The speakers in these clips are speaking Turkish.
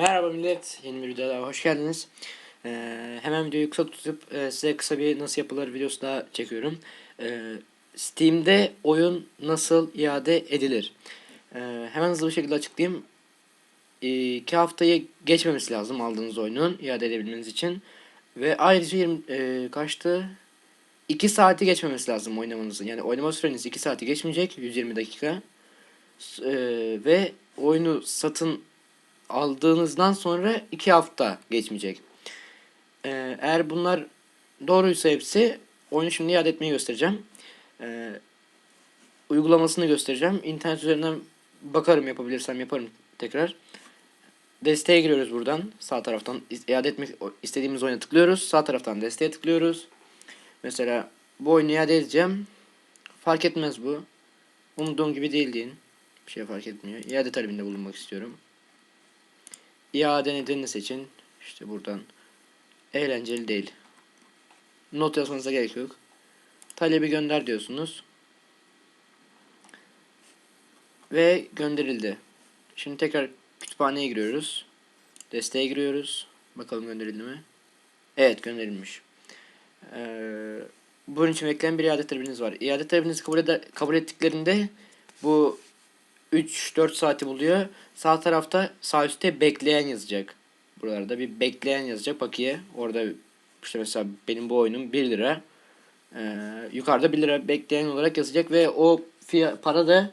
Merhaba millet, yeni bir videoya hoş geldiniz. Ee, hemen videoyu kısa tutup e, size kısa bir nasıl yapılır videosu daha çekiyorum. Ee, Steam'de oyun nasıl iade edilir? Ee, hemen hızlı bir şekilde açıklayayım. Ee, iki haftayı geçmemesi lazım aldığınız oyunun iade edebilmeniz için. Ve ayrıca 20, e, kaçtı? 2 saati geçmemesi lazım oynamanızın. Yani oynama süreniz 2 saati geçmeyecek, 120 dakika. S- e, ve oyunu satın aldığınızdan sonra 2 hafta geçmeyecek. Ee, eğer bunlar doğruysa hepsi oyunu şimdi iade etmeyi göstereceğim. Ee, uygulamasını göstereceğim. İnternet üzerinden bakarım yapabilirsem yaparım tekrar. Desteğe giriyoruz buradan. Sağ taraftan iade etmek istediğimiz oyuna tıklıyoruz. Sağ taraftan desteğe tıklıyoruz. Mesela bu oyunu iade edeceğim. Fark etmez bu. Umduğum gibi değil deyin. Bir şey fark etmiyor. İade talebinde bulunmak istiyorum. İade nedenini seçin. İşte buradan eğlenceli değil. Not yazmanıza gerek yok. Talebi gönder diyorsunuz. Ve gönderildi. Şimdi tekrar kütüphaneye giriyoruz. Desteğe giriyoruz. Bakalım gönderildi mi? Evet gönderilmiş. Ee, bunun için bekleyen bir iade talebiniz var. İade talebinizi kabul, eder, kabul ettiklerinde bu 3-4 saati buluyor. Sağ tarafta sağ üstte bekleyen yazacak. Buralarda bir bekleyen yazacak bakiye. Orada işte mesela benim bu oyunum 1 lira. Ee, yukarıda 1 lira bekleyen olarak yazacak ve o para da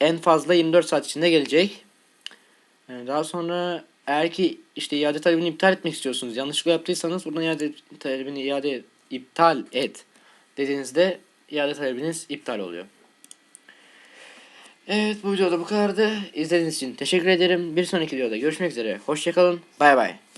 en fazla 24 saat içinde gelecek. Ee, daha sonra eğer ki işte iade talebini iptal etmek istiyorsunuz. Yanlışlıkla yaptıysanız buradan iade talebini iade iptal et dediğinizde iade talebiniz iptal oluyor. Evet bu videoda bu kadardı. İzlediğiniz için teşekkür ederim. Bir sonraki videoda görüşmek üzere. Hoşçakalın. Bay bay.